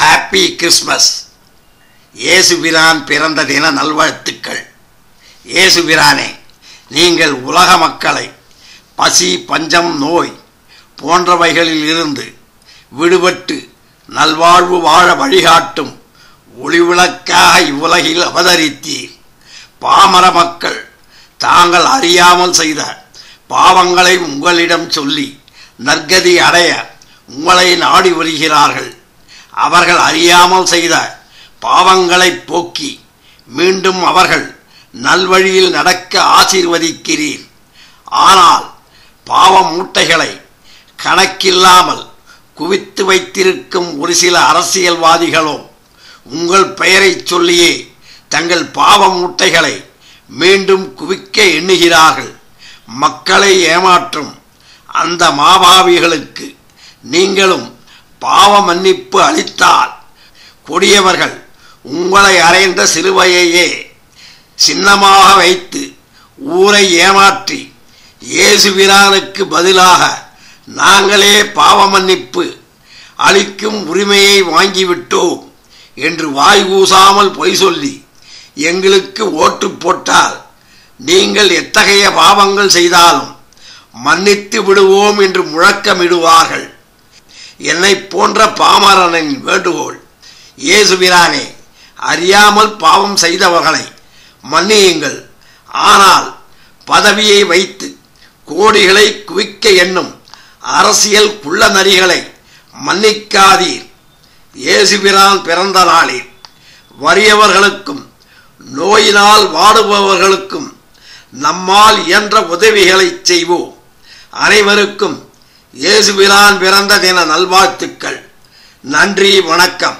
Happy Christmas இயேசுபிரான் பிறந்த தின நல்வாழ்த்துக்கள். இயேசுபிரானே நீங்கள் உலக மக்களை பசி பஞ்சம் நோய் போன்றவைகளில் இருந்து விடுபட்டு நல்வாழ்வு வாழ வழிகாட்டும் ஒளிவிளக்காக இவ்வுலகில் அவதரித்தீர். பாமர மக்கள் தாங்கள் அறியாமல் செய்த பாவங்களை உங்களிடம் சொல்லி நற்கதி அடைய உங்களை நாடி வருகிறார்கள். அவர்கள் அறியாமல் செய்த பாவங்களை போக்கி மீண்டும் அவர்கள் நல்வழியில் நடக்க ஆசீர்வதிக்கிறீர். ஆனால் பாவ மூட்டைகளை கணக்கில்லாமல் குவித்து வைத்திருக்கும் ஒரு சில அரசியல்வாதிகளோ உங்கள் பெயரைச் சொல்லியே தங்கள் பாவ மூட்டைகளை மீண்டும் குவிக்க எண்ணுகிறார்கள். மக்களை ஏமாற்றும் அந்த மாபாவிகளுக்கு நீங்களும் பாவ மன்னிப்பு அளித்தால் கொடியவர்கள் உங்களை அறைந்த சிலுவையையே சின்னமாக வைத்து ஊரை ஏமாற்றி இயேசுபிரானுக்கு பதிலாக நாங்களே பாவ மன்னிப்பு அளிக்கும் உரிமையை வாங்கிவிட்டோம் என்று வாய் கூசாமல் பொய் சொல்லி எங்களுக்கு ஓட்டு போட்டால் நீங்கள் எத்தகைய பாவங்கள் செய்தாலும் மன்னித்து விடுவோம் என்று முழக்கமிடுவார்கள். என்னை போன்ற பாமரனின் வேண்டுகோள். இயேசுபிரானே அறியாமல் பாவம் செய்தவர்களை மன்னியுங்கள். ஆனால் பதவியை வைத்து கோடிகளை குவிக்க எண்ணும் அரசியல் குள்ள நரிகளை மன்னிக்காதீர் இயேசுபிரான் பிறந்த நாளில் வறியவர்களுக்கும் நோயினால் வாடுபவர்களுக்கும் நம்மால் இயன்ற உதவிகளை செய்வோம். அனைவருக்கும் இயேசுபிரான் பிறந்த தின நல்வாழ்த்துக்கள். நன்றி வணக்கம்.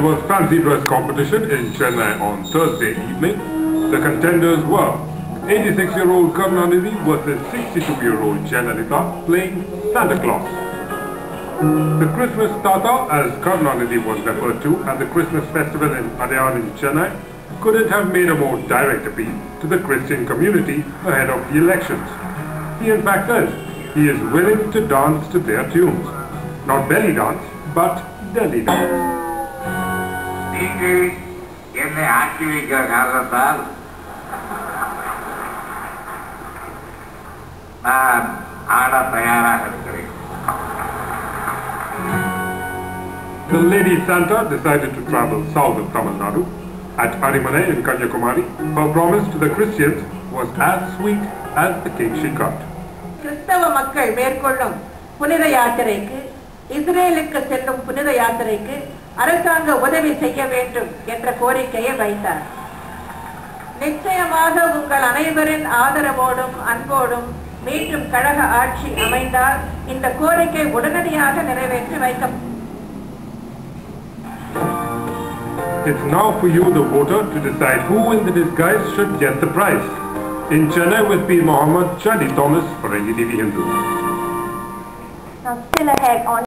It was fancy dress competition in Chennai on Thursday evening. The contenders were 86-year-old Karunanidhi versus 62-year-old Janalita playing Santa Claus. The Christmas Tata, as Karunanidhi was referred to at the Christmas festival in Adyar in Chennai, couldn't have made a more direct appeal to the Christian community ahead of the elections. He in fact says he is willing to dance to their tunes. Not belly dance, but Delhi dance. நீங்கள் என்னை ஆக்கி வைக்கிற காரணத்தால் நான் ஆட தயாராக இருக்கிறேன் The Lady Santa decided to travel south of Tamil Nadu. At Arimane in Kanyakumari, her promise to the Christians was as sweet as the cake she cut. கிறிஸ்தவ மக்கள் மேற்கொள்ளும் புனித யாத்திரைக்கு இஸ்ரேலுக்கு செல்லும் புனித யாத்திரைக்கு அரசாங்க உதவி செய்ய வேண்டும் என்ற கோரிக்கையை வைத்தார் நிச்சயமாக உங்கள் அனைவரின் ஆதரவோடும் அன்போடும் மீண்டும் கழக ஆட்சி அமைந்தால் இந்த கோரிக்கை உடனடியாக நிறைவேற்றி வைக்க It's now for you, the voter, to decide who in the disguise should get the prize. In Chennai with P. Mohammed, Chadi Thomas for NDTV Hindu. Now still ahead on